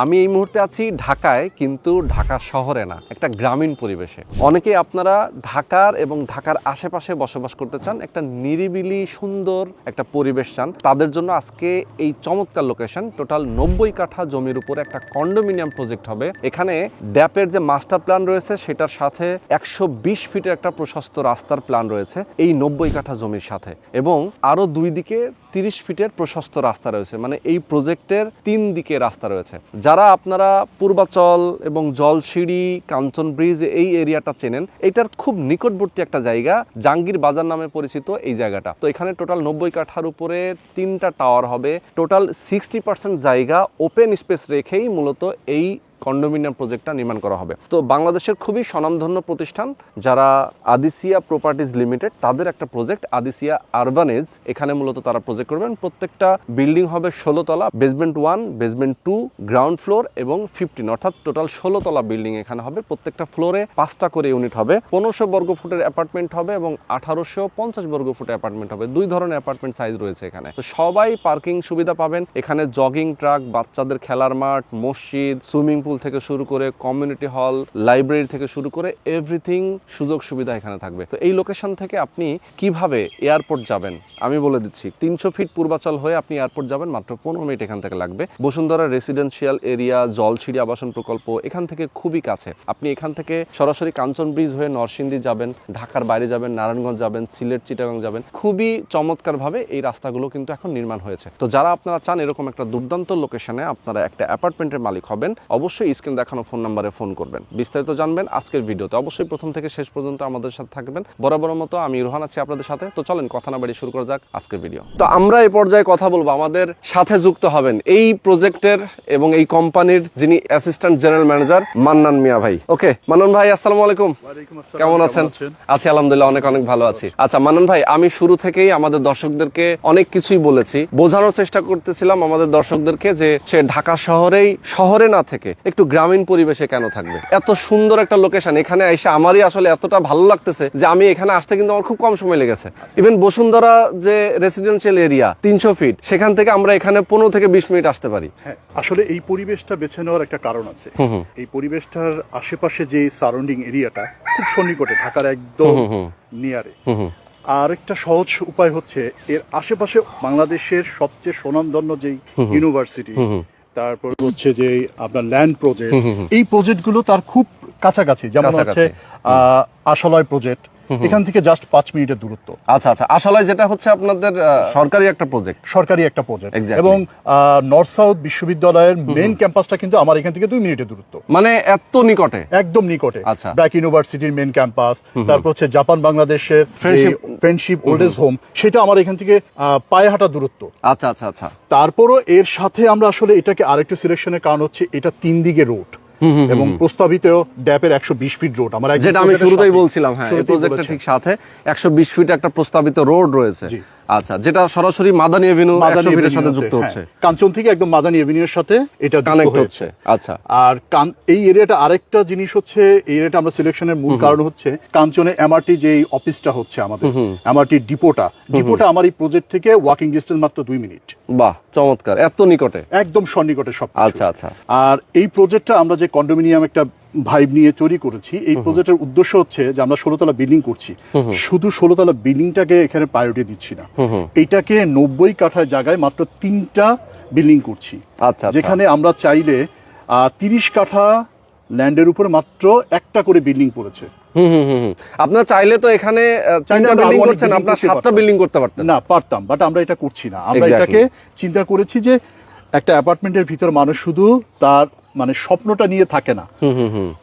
আমি এই মুহূর্তে আছি ঢাকায়, কিন্তু ঢাকা শহরে না, একটা গ্রামীণ পরিবেশে। অনেকে আপনারা ঢাকার এবং ঢাকার আশেপাশে বসবাস করতে চান, একটা নিরিবিলি, সুন্দর একটা পরিবেশ চান। তাদের জন্য আজকে এই চমৎকার লোকেশন টোটাল নব্বই কাঠা জমির উপরে একটা কন্ডোমিনিয়াম প্রজেক্ট হবে। এখানে ড্যাপের যে মাস্টার প্ল্যান রয়েছে, সেটার সাথে একশো বিশ ফিটের একটা প্রশস্ত রাস্তার প্ল্যান রয়েছে, এই নব্বই কাঠা জমির সাথে। এবং আরও দুই দিকে তিরিশ ফিটের প্রশস্ত রাস্তা রয়েছে মানে এই প্রজেক্টের তিন দিকে রাস্তা রয়েছে। যারা আপনারা পূর্বাচল এবং জলসিঁড়ি, কাঞ্চন ব্রিজ এই এরিয়াটা চেনেন, এটার খুব নিকটবর্তী একটা জায়গা, জাঙ্গির বাজার নামে পরিচিত এই জায়গাটা। তো এখানে টোটাল নব্বই কাঠার উপরে তিনটা টাওয়ার হবে। টোটাল সিক্সটি পার্সেন্ট জায়গা ওপেন স্পেস রেখেই মূলত এই কন্ডোমিনিয়াম প্রজেক্টটা নির্মাণ করা হবে। তো বাংলাদেশের খুবই স্বনামধন্য প্রতিষ্ঠান, যারা আদিসিয়া প্রপার্টিজ লিমিটেড, তাদের একটা প্রজেক্ট, আদিসিয়া আরবানেজ। এখানে মূলত তারা প্রজেক্ট করবেন। প্রত্যেকটা বিল্ডিং হবে ষোলো তলা basement one basement two ground floor এবং ফিফটিন অর্থাৎ টোটাল ষোলো তলা বিল্ডিং এখানে হবে। প্রত্যেকটা ফ্লোরে পাঁচটা করে ইউনিট হবে। পনেরোশো বর্গ ফুটের অ্যাপার্টমেন্ট হবে এবং আঠারোশো পঞ্চাশ বর্গ ফুটের অ্যাপার্টমেন্ট হবে। দুই ধরনের অ্যাপার্টমেন্ট সাইজ রয়েছে এখানে। তো সবাই পার্কিং সুবিধা পাবেন। এখানে জগিং ট্রাক বাচ্চাদের খেলার মাঠ, মসজিদ সুইমিং পুল থেকে শুরু করে কমিউনিটি হল লাইব্রেরি থেকে শুরু করে এভরিথিং সুযোগ সুবিধা এখানে থাকবে। তো এই লোকেশন থেকে আপনি কীভাবে এয়ারপোর্ট যাবেন? আমি বলে দিচ্ছি, তিনশো ফিট পূর্বাচল হয়ে আপনি এয়ারপোর্ট যাবেন, মাত্র পনেরো মিনিট এখান থেকে লাগবে। বসুন্ধরা রেসিডেন্সিয়াল এরিয়া জলছিড়ি আবাসন প্রকল্প এখান থেকে খুবই কাছে। আপনি এখান থেকে সরাসরি কাঞ্চন ব্রিজ হয়ে নরসিংদী যাবেন, ঢাকার বাইরে যাবেন, নারায়ণগঞ্জ যাবেন, সিলেট, চিটাগাং যাবেন। খুবই চমৎকারভাবে এই রাস্তাগুলো কিন্তু এখন নির্মাণ হয়েছে। তো যারা আপনারা চান এরকম একটা দুর্দান্ত লোকেশনে আপনারা একটা অ্যাপার্টমেন্টের মালিক হবেন, অবশ্যই স্ক্রিন দেখানো ফোন নাম্বারে ফোন করবেন। বিস্তারিত জানবেন আজকের ভিডিওতে। অবশ্যই প্রথম থেকে শেষ পর্যন্ত আমাদের সাথে থাকবেন। বরাবর মতো আমি রোহান আছি আপনাদের সাথে। তো চলেন কথা না বাড়ি শুরু করা যাক আজকের ভিডিও। তো আমরা এই পর্যায়ে কথা বলব। আমাদের সাথে যুক্ত হবেন এই প্রজেক্টের এবং এই কোম্পানির যিনি assistant general manager Mannan Mia ভাই। ওকে মানন ভাই আসসালামু আলাইকুম। কেমন আছেন? আছি আলহামদুলিল্লাহ অনেক অনেক ভালো আছি। আচ্ছা মানন ভাই আমি শুরু থেকেই আমাদের দর্শকদেরকে অনেক কিছুই বলেছি। বোঝানোর চেষ্টা করতেছিলাম আমাদের দর্শকদেরকে যে সে ঢাকা শহরেই শহরে না থেকে একটু গ্রামীণ পরিবেশে কেন থাকবে? এত সুন্দর একটা লোকেশন এখানে এসে আমারই আসলে এতটা ভালো লাগতেছে যে আমি এখানে আসতে কিন্তু আমার খুব কম সময় লেগেছে। ইভেন বসুন্ধরা যে রেসিডেন্সিয়াল এরিয়া তিনশো ফিট সেখান থেকে আমরা এখানে পনেরো থেকে বিশ মিনিট আসতে পারি। হ্যাঁ আসলে এই পরিবেশটা বেছে নেওয়ার একটা কারণ আছে। এই পরিবেশটার আশেপাশে যে সারাউন্ডিং এরিয়াটা খুব সন্নিকটে ঢাকার একদম নিয়ারে হুম হুম। আর একটা সহজ উপায় হচ্ছে এর আশেপাশে বাংলাদেশের সবচেয়ে স্বনামধন্য যেই। ইউনিভার্সিটি তারপর হচ্ছে যে আপনার ল্যান্ড প্রজেক্ট। এই প্রজেক্টগুলো তার খুব কাছাকাছি যেমন। হচ্ছে আহ, আশালয় প্রজেক্ট। এখান থেকে জাস্ট পাঁচ মিনিটের দূরত্ব। আচ্ছা আচ্ছা। আসলে যেটা হচ্ছে আপনাদের সরকারি একটা প্রজেক্ট সরকারি একটা প্রজেক্ট এবং নর্থ সাউথ বিশ্ববিদ্যালয়ের মেন ক্যাম্পাসটা কিন্তু আমার এখান থেকে দুই মিনিটের দূরত্ব। মানে এত নিকটে? একদম নিকটে। আচ্ছা। ব্র্যাক ইউনিভার্সিটির মেন ক্যাম্পাস তারপর হচ্ছে জাপান বাংলাদেশের ফ্রেন্ডশিপ ওল্ড এজ হোম সেটা আমার এখান থেকে আহ, পায়ে হাঁটা দূরত্ব। আচ্ছা আচ্ছা আচ্ছা। তারপরও এর সাথে আমরা আসলে এটাকে আরেকটু সিলেকশনের কারণ হচ্ছে এটা তিন দিকে রোড এবং। প্রস্তাবিত ড্যাপের একশো বিশ ফিট রোড আমার যেটা আমি শুরুতেই বলছিলাম হ্যাঁ প্রজেক্টের ঠিক সাথে একশো বিশ ফিট একটা প্রস্তাবিত রোড রয়েছে। আচ্ছা যেটা সরাসরি মাদানী এভিনিউ মাদানী ফিটের সাথে যুক্ত হচ্ছে হ্যাঁ। কাঞ্চন থেকে একদম মাদানী এভিনিউর সাথে এটা কানেক্ট হচ্ছে আচ্ছা। আর এই এরিয়াটা আরেকটা জিনিস হচ্ছে এই এরিয়াটা আমরা সিলেকশনের মূল কারণ হচ্ছে কাঞ্চনে এমআরটি যে অফিসটা হচ্ছে আমাদের। এমআরটি ডিপোটা ডিপোটা আমার এই প্রজেক্ট থেকে ওয়াকিং ডিস্টেন্স মাত্র দুই মিনিট বাহ চমৎকার এত নিকটে। একদম সন্নিকটে সব আচ্ছা আচ্ছা। আর এই প্রজেক্টটা আমরা যে কন্ডোমিনিয়াম একটা ভাইব নিয়ে তৈরি করেছি। এই প্রজেক্টের উদ্দেশ্য হচ্ছে যে আমরা ষোলোতলা বিল্ডিং করছি। শুধু ষোলোতলা বিল্ডিংটাকে এখানে প্রায়োরিটি দিচ্ছি না। হুম। নব্বই কাঠা জায়গায় মাত্র তিনটা বিল্ডিং করছি। আচ্ছা আচ্ছা। যেখানে আমরা চাইলে তিরিশ কাঠা ল্যান্ডের উপরে মাত্র একটা করে বিল্ডিং পড়েছে। আপনার চাইলে তো এখানে আপনার সাতটা। বিল্ডিং করতে পারতেন। না পারতাম বাট আমরা এটা করছি না। আমরা এটাকে চিন্তা করেছি যে একটা অ্যাপার্টমেন্টের ভিতর মানুষ শুধু তার মানে স্বপ্নটা নিয়ে থাকে না।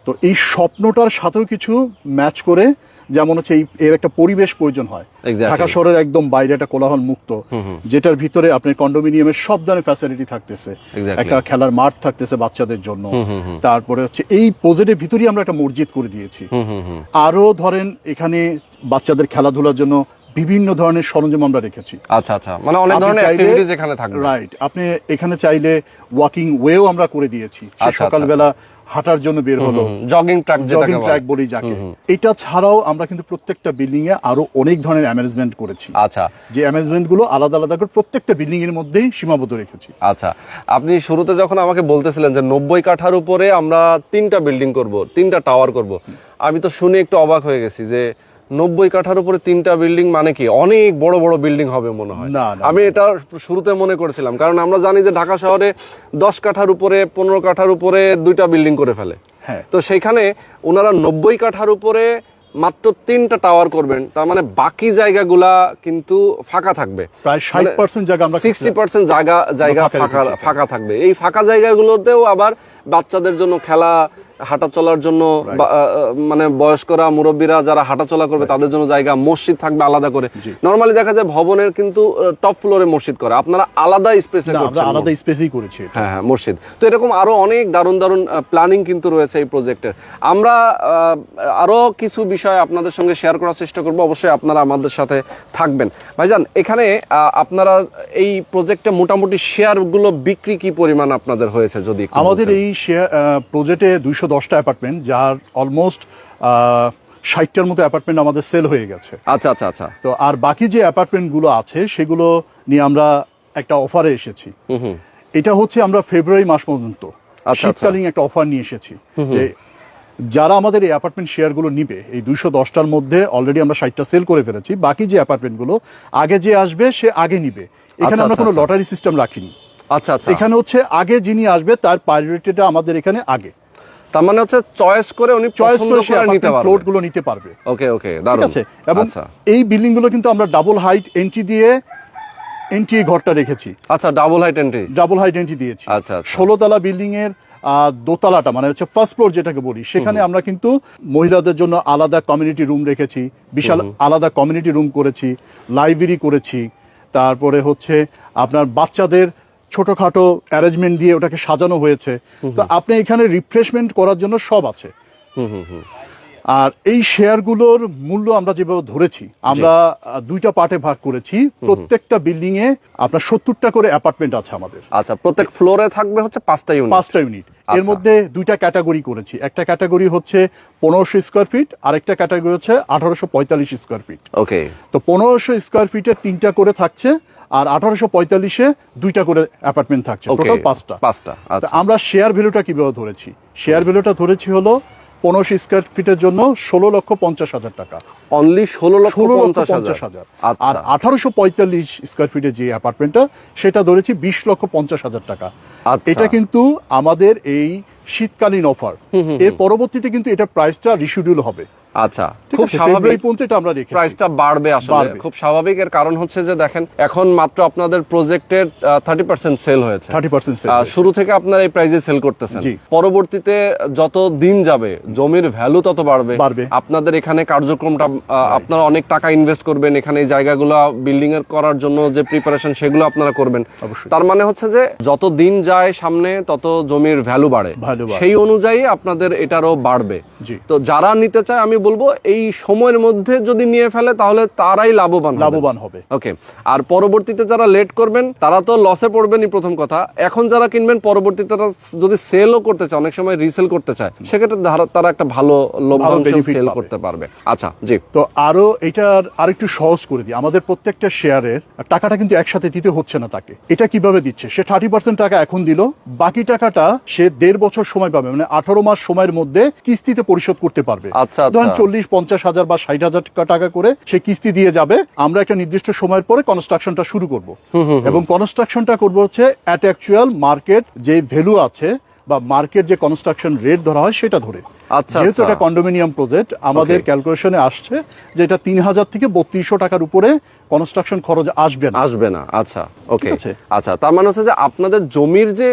তো এই স্বপ্নটার সাথেও কিছু ম্যাচ করে যেমন হচ্ছে এই এর একটা পরিবেশ প্রয়োজন হয়। ঢাকা শহরের একদম বাইরে একটা কোলাহল মুক্ত। যেটার ভিতরে আপনার কন্ডোমিনিয়ামের সব ধরনের ফ্যাসিলিটি থাকতেছে। একটা খেলার মাঠ থাকতেছে বাচ্চাদের জন্য। তারপরে হচ্ছে এই প্রজেক্টের ভিতরেই আমরা একটা মসজিদ করে দিয়েছি। আরও ধরেন এখানে বাচ্চাদের খেলাধুলার জন্য বিভিন্ন ধরনের সরঞ্জাম আমরা রেখেছি। আচ্ছা আচ্ছা। মানে অনেক ধরনের অ্যাক্টিভিটিস এখানে থাকবে। রাইট আপনি এখানে চাইলে ওয়াকিং ওয়েও আমরা করে দিয়েছি। সে আচ্ছা, সকালবেলা হাঁটার জন্য বের হলো। জগিং ট্র্যাক জগিং ট্র্যাক বলি। যাকে। এটা ছাড়াও আমরা কিন্তু প্রত্যেকটা বিল্ডিং এ আরও অনেক ধরনের অ্যামেজমেন্ট করেছি। আচ্ছা। যে অ্যামেজমেন্টগুলো আলাদা আলাদা করে প্রত্যেকটা বিল্ডিং এর মধ্যেই সীমাবদ্ধ রেখেছি। আচ্ছা। আপনি শুরুতে যখন আমাকে বলতেছিলেন যে নব্বই কাঠার উপরে আমরা তিনটা বিল্ডিং করব তিনটা টাওয়ার করব আমি তো শুনে একটু অবাক হয়ে গেছি যে নব্বই কাঠার উপরে তিনটা বিল্ডিং মানে কি? অনেক বড় বড় বিল্ডিং হবে মনে হয়। আমি এটা শুরুতে মনে করেছিলাম কারণ আমরা জানি যে ঢাকা শহরে দশ কাঠার উপরে পনেরো কাঠার উপরে দুইটা বিল্ডিং করে ফেলে। হ্যাঁ। তো সেইখানে ওনারা নব্বই কাঠার উপরে মাত্র তিনটা টাওয়ার করবেন তার মানে বাকি জায়গাগুলা কিন্তু ফাঁকা থাকবে। প্রায় ষাট মানে পার্সেন্ট জায়গা আমরা সিক্সটি পার্সেন্ট জায়গা জায়গা ফাঁকা ফাঁকা থাকবে। এই ফাঁকা জায়গাগুলোতেও আবার বাচ্চাদের জন্য খেলা হাঁটা চলার জন্য মানে বয়স্করা মুরব্বীরা যারা হাঁটা চলা করবে তাদের জন্য জায়গা মসজিদ থাকবে আলাদা করে। নর্মালি দেখা যায় ভবনের কিন্তু টপ ফ্লোরে মসজিদ করে। আপনারা আলাদা স্পেসে আমরা আলাদা স্পেসই করেছি হ্যাঁ হ্যাঁ মসজিদ। তো এরকম আরও অনেক দারুণ দারুণ প্ল্যানিং কিন্তু রয়েছে এই প্রজেক্টের আমরা আরও কিছু বিষয় আপনাদের সঙ্গে শেয়ার করার চেষ্টা করব। অবশ্যই আপনারা আমাদের সাথে থাকবেন। ভাইজান এখানে আপনারা এই প্রজেক্টে মোটামুটি শেয়ারগুলো বিক্রি কি পরিমাণ আপনাদের হয়েছে যদি আমাদের এই শেয়ার প্রজেক্টে দুইশো দশটা অ্যাপার্টমেন্ট যার অলমোস্ট ষাটটার মতো অ্যাপার্টমেন্ট আমাদের সেল হয়ে গেছে। আচ্ছা আচ্ছা আচ্ছা। তো আর বাকি যে অ্যাপার্টমেন্টগুলো আছে সেগুলো নিয়ে আমরা একটা অফারে এসেছি। এটা হচ্ছে আমরা ফেব্রুয়ারি মাস পর্যন্ত। আচ্ছা। শীতকালীন একটা অফার নিয়ে এসেছি। যে যারা আমাদের এই অ্যাপার্টমেন্ট শেয়ারগুলো নিবে এই দুইশো দশটার মধ্যে অলরেডি আমরা ষাটটা সেল করে ফেলেছি। বাকি যে অ্যাপার্টমেন্টগুলো আগে যে আসবে সে আগে নিবে। এখানে আচ্ছা, আমরা কোনো আচ্ছা, লটারি সিস্টেম রাখিনি। আচ্ছা আচ্ছা। এখানে হচ্ছে আগে যিনি আসবে তার প্রায়োরিটিটা আমাদের এখানে আগে। তার মানে হচ্ছে চয়েস করে উনি চয়েস করে করে নিতে পারবে। গুলো নিতে পারবে। ওকে ওকে দারুণ। আছে? এবং আচ্ছা। এই বিল্ডিংগুলো কিন্তু আমরা ডাবল হাইট এন্ট্রি দিয়ে এন্ট্রি ঘরটা রেখেছি। আচ্ছা double height entry double height entry দিয়েছি। আচ্ছা আচ্ছা। ষোলো তলা বিল্ডিং এর দোতলাটা মানে হচ্ছে ফার্স্ট ফ্লোর যেটাকে বলি সেখানে আমরা কিন্তু মহিলাদের জন্য আলাদা কমিউনিটি রুম রেখেছি বিশাল আলাদা কমিউনিটি রুম করেছি লাইব্রেরি করেছি তারপরে হচ্ছে আপনার বাচ্চাদের ছোটখাটো অ্যারেঞ্জমেন্ট দিয়ে ওটাকে সাজানো হয়েছে। তো আপনি এখানে রিফ্রেশমেন্ট করার জন্য সব আছে। আর এই শেয়ারগুলোর মূল্য আমরা যেভাবে ধরেছি আমরা দুইটা পার্টে ভাগ করেছি। প্রত্যেকটা বিল্ডিং এ আপনার সত্তরটা করে অ্যাপার্টমেন্ট আছে আমাদের। আচ্ছা প্রত্যেক ফ্লোরে থাকবে হচ্ছে পাঁচটা ইউনিট পাঁচটা ইউনিট এর আচ্ছা। মধ্যে দুইটা ক্যাটাগরি করেছি। একটা ক্যাটাগরি হচ্ছে পনেরোশো স্কোয়ার ফিট আর একটা ক্যাটাগরি হচ্ছে আঠারোশো পঁয়তাল্লিশ স্কোয়ার ফিট ওকে তো পনেরোশো স্কোয়ার ফিটের তিনটা করে থাকছে। আর আঠারোশো পঁয়তাল্লিশে দুইটা করে অ্যাপার্টমেন্ট থাকছে। টোটাল পাঁচটা। পাঁচটা আচ্ছা। আমরা শেয়ার ভ্যালুটা কীভাবে ধরেছি? শেয়ার ভ্যালুটা ধরেছি হলো পনেরোশো স্কোয়ার ফিটের জন্য ষোলো লক্ষ পঞ্চাশ হাজার টাকা। অনলি ষোলো লক্ষ ষোলো লক্ষ পঞ্চাশ হাজার। হাজার। আর আচ্ছা আঠারোশো পঁয়তাল্লিশ স্কোয়ার ফিটের যে অ্যাপার্টমেন্টটা সেটা ধরেছি বিশ লক্ষ পঞ্চাশ হাজার টাকা। আচ্ছা। এটা কিন্তু আমাদের এই শীতকালীন অফার এর পরবর্তীতে কিন্তু এটা প্রাইসটা রিশিডিউল হবে। আচ্ছা খুব স্বাভাবিক পর্যন্ত আমরা রেখেছি। প্রাইসটা বাড়বে আসলে। খুব স্বাভাবিক এর কারণ হচ্ছে যে দেখেন এখন মাত্র আপনাদের প্রজেক্টের থার্টি পার্সেন্ট সেল হয়েছে। শুরু থেকে আপনারা এই প্রাইজে সেল করতেছেন। পরবর্তীতে যত দিন যাবে জমির ভ্যালু তত বাড়বে। আপনাদের এখানে কার্যক্রমটা আপনারা অনেক টাকা ইনভেস্ট করবেন। এখানে এই জায়গাগুলো বিল্ডিং এর করার জন্য যে প্রিপারেশন সেগুলো আপনারা করবেন। তার মানে হচ্ছে যে যত দিন যায় সামনে তত জমির ভ্যালু বাড়ে। সেই অনুযায়ী আপনাদের এটারও বাড়বে। তো যারা নিতে চায় আমি বলব এই সময়ের মধ্যে যদি নিয়ে ফেলে তাহলে তারাই লাভবান লাভবান হবে। ওকে আর পরবর্তীতে যারা লেট করবেন তারা তো লসে পড়বেনই প্রথম কথা। এখন যারা কিনবেন পরবর্তীতে তারা যদি সেলও করতে চায় অনেক সময় রিসেল করতে চায় সেক্ষেত্রে তারা একটা ভালো লভ্যাংশ সেল করতে পারবে। আচ্ছা জি। তো আরও এটার আরেকটু সহজ করে দিই। আমাদের প্রত্যেকটা শেয়ারের টাকাটা কিন্তু একসাথে দিতে হচ্ছে না তাকে। এটা কীভাবে দিচ্ছে? সে থার্টি পার্সেন্ট টাকা এখন দিল বাকি টাকাটা সে দেড় বছর সময় পাবে মানে আঠারো মাস সময়ের মধ্যে কিস্তিতে পরিশোধ করতে পারবে। আচ্ছা আচ্ছা চল্লিশ পঞ্চাশ হাজার বা ষাট হাজার টাকা করে সে কিস্তি দিয়ে যাবে। আমরা একটা নির্দিষ্ট সময়ের পরে কনস্ট্রাকশনটা শুরু করব। এবং কনস্ট্রাকশনটা করব হচ্ছে অ্যাট অ্যাকচুয়াল মার্কেট যে ভ্যালু আছে বা মার্কেট যে কনস্ট্রাকশন রেট ধরা হয় সেটা ধরে। আচ্ছা যেহেতু আচ্ছা। এটা কন্ডোমিনিয়াম প্রজেক্ট আমাদের ক্যালকুলেশনে আসছে যে এটা তিন হাজার থেকে বত্রিশশো টাকার উপরে কনস্ট্রাকশন খরচ আসবে না। আসবে না আচ্ছা ওকে আচ্ছা তার মানে হচ্ছে যে আপনাদের জমির যে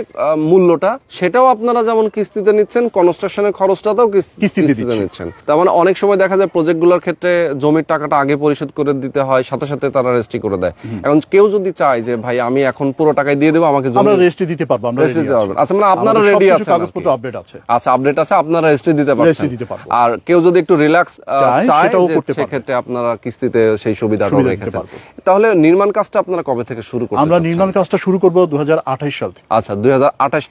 মূল্যটা সেটাও আপনারা যেমন কিস্তিতে নিচ্ছেন কনস্ট্রাকশনের খরচটাও কিস্তিতে নিচ্ছেন। তার মানে অনেক সময় দেখা যায় প্রজেক্টগুলোর ক্ষেত্রে জমির টাকাটা আগে পরিশোধ করে দিতে হয় সাথে সাথে তারা রেজিস্ট্রি করে দেয়। এখন কেউ যদি চায় যে ভাই আমি এখন পুরো টাকায় দিয়ে দেবো আমাকে জমি আমরা রেজিস্ট্রি দিতে পারব আমরা রেজিস্ট্রি দিতে আছি। পারবেন আচ্ছা মানে আপনারা রেডি কাগজপত্র আপডেট আছে। আচ্ছা আপডেট আছে আপনারা রেজিস্ট্রি দিতে পারছেন। আর কেউ যদি একটু রিল্যাক্স চায়। সেক্ষেত্রে আপনারা কিস্তিতে সেই সুবিধা রেখেছেন। তাহলে নির্মাণ কাজটা আপনারা কবে থেকে শুরু করতে আমরা নির্মাণ কাজটা শুরু করব সাল থেকে। আচ্ছা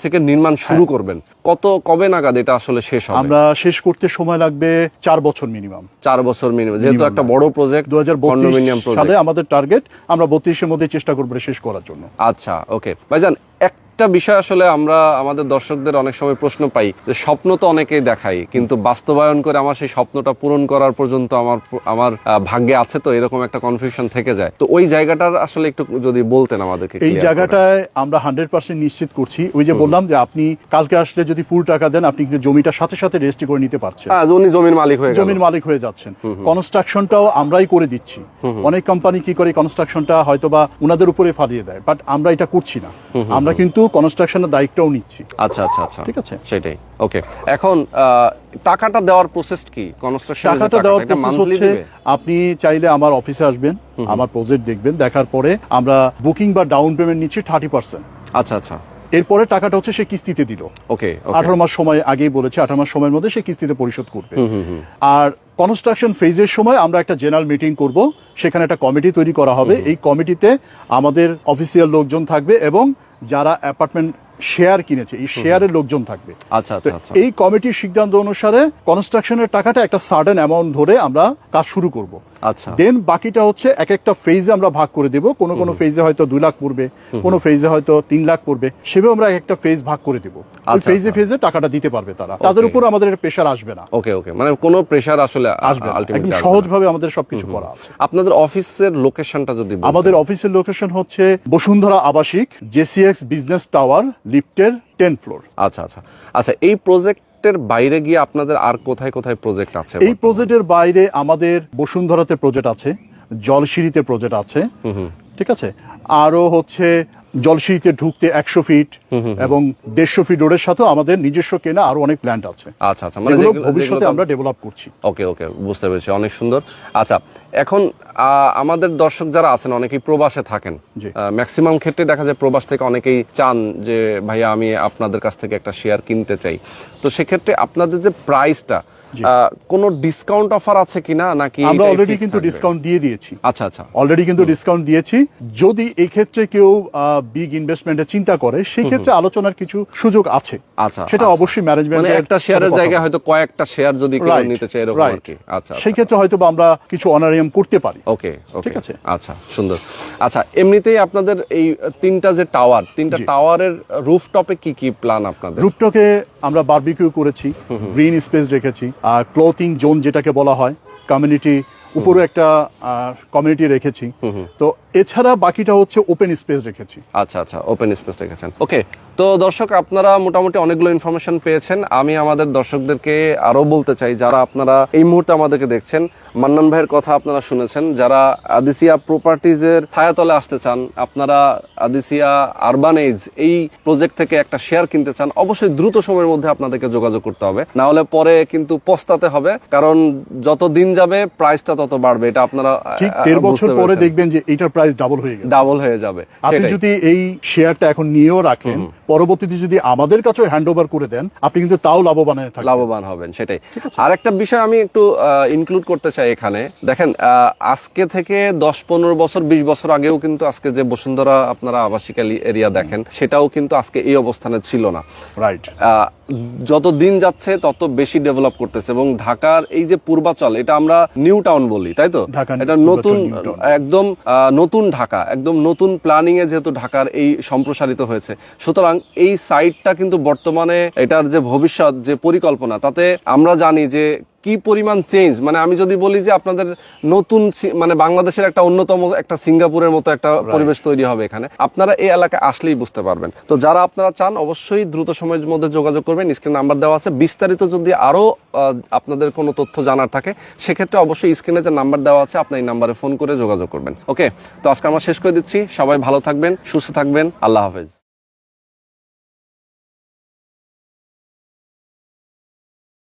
থেকে নির্মাণ শুরু হ্যাঁ। করবেন। কত কবে নাগাদ এটা আসলে শেষ হবে? আমরা শেষ করতে সময় লাগবে চার বছর মিনিমাম চার বছর মিনিমাম যেহেতু একটা বড় প্রজেক্ট দু হাজার কন্ডোমিনিয়াম সালে প্রজেক্ট আমাদের টার্গেট আমরা বত্রিশের মধ্যে চেষ্টা করব শেষ করার জন্য। আচ্ছা ওকে ভাইজান একটা বিষয় আসলে আমরা আমাদের দর্শকদের অনেক সময় প্রশ্ন পাই যে স্বপ্ন তো অনেকেই দেখাই কিন্তু বাস্তবায়ন করে আমার সেই স্বপ্নটা পূরণ করার পর্যন্ত আমার আমার ভাগ্যে আছে তো এরকম একটা কনফিউশন থেকে যায়। তো ওই জায়গাটার আসলে একটু যদি বলতেন আমাদেরকে এই জায়গাটায় আমরা হান্ড্রেড পার্সেন্ট নিশ্চিত করছি। ওই যে বললাম যে আপনি কালকে আসলে যদি ফুল টাকা দেন আপনি কিন্তু জমিটা সাথে সাথে রেজিস্ট্রি করে নিতে পারছেন। হ্যাঁ, উনি জমির মালিক হয়ে জমির মালিক হয়ে যাচ্ছেন। কনস্ট্রাকশনটাও আমরাই করে দিচ্ছি। অনেক কোম্পানি কি করে কনস্ট্রাকশনটা হয়তোবা ওনাদের উপরে ফালিয়ে দেয় বাট আমরা এটা করছি না। আমরা কিন্তু কনস্ট্রাকশনের দায়িত্বও নিচ্ছি। আচ্ছা আচ্ছা আচ্ছা। ঠিক আছে? সেটাই। ওকে এখন টাকাটা দেওয়ার প্রসেস কি? কনস্ট্রাকশন টাকাটা দেওয়ার প্রসেস হচ্ছে আপনি চাইলে আমার অফিসে আসবেন আমার প্রজেক্ট দেখবেন দেখার পরে আমরা বুকিং বা ডাউন পেমেন্ট নিচ্ছি থার্টি পার্সেন্ট আচ্ছা আচ্ছা। এরপরে টাকাটা হচ্ছে সে কিস্তিতে দিল। ওকে আঠারো মাস সময় আগেই বলেছে আঠারো মাস সময়ের মধ্যে সে কিস্তিতে পরিশোধ করবে। আর কনস্ট্রাকশন ফেজের সময় আমরা একটা জেনারেল মিটিং করব সেখানে একটা কমিটি তৈরি করা হবে। এই কমিটিতে আমাদের অফিসিয়াল লোকজন থাকবে এবং যারা অ্যাপার্টমেন্ট শেয়ার কিনেছে এই শেয়ারের লোকজন থাকবে। আচ্ছা আচ্ছা আচ্ছা। এই কমিটির সিদ্ধান্ত অনুসারে কনস্ট্রাকশনের টাকাটা একটা সার্টেন অ্যামাউন্ট ধরে আমরা কাজ শুরু করব। আচ্ছা। দেন বাকিটা হচ্ছে এক একটা ফেজে আমরা ভাগ করে দেব। কোন কোন ফেজে হয়তো দুই লাখ পড়বে কোন ফেজে হয়তো তিন লাখ পড়বে। সেভাবে আমরা এক একটা ফেজ ভাগ করে দেব। ফেজে। ফেজে টাকাটা দিতে পারবে তারা। তাদের উপর আমাদের প্রেশার আসবে না। ওকে ওকে মানে কোনো প্রেশার আসলে আসবে। একদম সহজভাবে আমাদের সবকিছু করা আছে। আপনাদের অফিসের লোকেশনটা যদি আমাদের অফিসের লোকেশন হচ্ছে বসুন্ধরা আবাসিক জেসিএক্স বিজনেস টাওয়ার লিফটের টেন ফ্লোর আচ্ছা আচ্ছা। আচ্ছা এই প্রজেক্টের বাইরে গিয়ে আপনাদের আর কোথায় কোথায় প্রজেক্ট আছে এই প্রজেক্টের বাইরে আমাদের বসুন্ধরাতে প্রজেক্ট আছে জলসিঁড়িতে প্রজেক্ট আছে ঠিক আছে? আরও হচ্ছে জলসিঁড়িতে ঢুকতে একশো ফিট। এবং দেড়শো ফিট রোডের সাথেও আমাদের নিজস্ব কেনা আরও অনেক প্ল্যান্ট আছে আচ্ছা আচ্ছা মানে ভবিষ্যতে আমরা ডেভেলপ করছি ওকে ওকে বুঝতে পেরেছি অনেক সুন্দর আচ্ছা এখন আহ, আমাদের দর্শক যারা আছেন অনেকেই প্রবাসে থাকেন। ম্যাক্সিমাম ক্ষেত্রে দেখা যায় প্রবাস থেকে অনেকেই চান যে ভাইয়া আমি আপনাদের কাছ থেকে একটা শেয়ার কিনতে চাই তো সেক্ষেত্রে আপনাদের যে প্রাইসটা। কোনো ডিসকাউন্ট অফার আছে কিনা নাকি আমরা অলরেডি কিন্তু ডিসকাউন্ট দিয়ে দিয়েছি। আচ্ছা আচ্ছা। অলরেডি কিন্তু ডিসকাউন্ট দিয়েছি। যদি এই ক্ষেত্রে কেউ বিগ ইনভেস্টমেন্টের চিন্তা করে সেই ক্ষেত্রে আলোচনার কিছু সুযোগ আছে। আচ্ছা সেটা আচ্ছা। অবশ্যই ম্যানেজমেন্ট মানে একটা শেয়ারের জায়গায় হয়তো কয়েকটা শেয়ার যদি কেউ নিতে চায় এরকম আর কি। আচ্ছা সেই ক্ষেত্রে হয়তো আমরা কিছু অনারিয়াম করতে পারি। ওকে ঠিক আছে। আচ্ছা সুন্দর। আচ্ছা এমনিতেই আপনাদের এই তিনটা যে টাওয়ার তিনটা টাওয়ারের রুফ টপে কি কি প্ল্যান আপনাদের? রুপটকে আমরা বারবিকিউ করেছি গ্রিন স্পেস রেখেছি। ক্লোথিং জোন যেটাকে বলা হয় কমিউনিটি উপরে একটা কমিউনিটি রেখেছি। তো এছাড়া বাকিটা হচ্ছে ওপেন স্পেস রেখেছি। আচ্ছা আচ্ছা ওপেন স্পেস রেখেছেন। ওকে তো দর্শক আপনারা মোটামুটি অনেকগুলো ইনফরমেশন পেয়েছেন। আমি আমাদের দর্শকদেরকে আরও বলতে চাই যারা আপনারা এই মুহূর্তে আমাদেরকে দেখছেন মান্নান ভাইয়ের কথা আপনারা শুনেছেন যারা আদিসিয়া প্রপার্টিজের ছায়াতলে আসতে চান আপনারা আদিসিয়া আরবান এজ এই প্রজেক্ট থেকে একটা শেয়ার কিনতে চান অবশ্যই দ্রুত সময়ের মধ্যে আপনাদেরকে যোগাযোগ করতে হবে। না হলে পরে কিন্তু পস্তাতে হবে কারণ যত দিন যাবে প্রাইসটা তত বাড়বে এটা আপনারা ঠিক দেড় বছর পরে দেখবেন যে এইটার প্রাইস ডাবল হয়ে গেছে ডাবল হয়ে যাবে আপনি যদি এই শেয়ারটা এখন নিয়েও রাখেন পরবর্তীতে যদি আমাদের কাছেও হ্যান্ড ওভার করে দেন আপনি কিন্তু তাও লাভবান লাভবান হবেন সেটাই। আর একটা বিষয় আমি একটু ইনক্লুড করতে চাই এখানে। দেখেন আহ, আজকে থেকে দশ পনেরো বছর বিশ বছর আগেও কিন্তু আজকে যে বসুন্ধরা আপনারা আবাসিক এরিয়া দেখেন সেটাও কিন্তু আজকে এই অবস্থানে ছিল না। রাইট যত দিন যাচ্ছে তত বেশি ডেভেলপ করতেছে এবং ঢাকার এই যে পূর্বাচল এটা আমরা নিউ টাউন বলি তাই তো? ঢাকা এটা নতুন একদম আহ, নতুন ঢাকা একদম নতুন প্ল্যানিং এ যেহেতু ঢাকার এই সম্প্রসারিত হয়েছে। সুতরাং এই সাইটটা কিন্তু বর্তমানে এটার যে ভবিষ্যৎ যে পরিকল্পনা তাতে আমরা জানি যে কি পরিমাণ চেঞ্জ মানে আমি যদি বলি যে আপনাদের নতুন মানে বাংলাদেশের একটা অন্যতম একটা সিঙ্গাপুরের মতো একটা পরিবেশ তৈরি হবে এখানে। আপনারা এই এলাকায় আসলেই বুঝতে পারবেন। তো যারা আপনারা চান অবশ্যই দ্রুত সময়ের মধ্যে যোগাযোগ করবেন। স্ক্রিন নাম্বার দেওয়া আছে। বিস্তারিত যদি আরও আহ, আপনাদের কোনো তথ্য জানার থাকে সেক্ষেত্রে অবশ্যই স্ক্রিনে যে নাম্বার দেওয়া আছে আপনি এই নাম্বারে ফোন করে যোগাযোগ করবেন। ওকে তো আজকে আমরা শেষ করে দিচ্ছি। সবাই ভালো থাকবেন সুস্থ থাকবেন। আল্লাহ হাফেজ।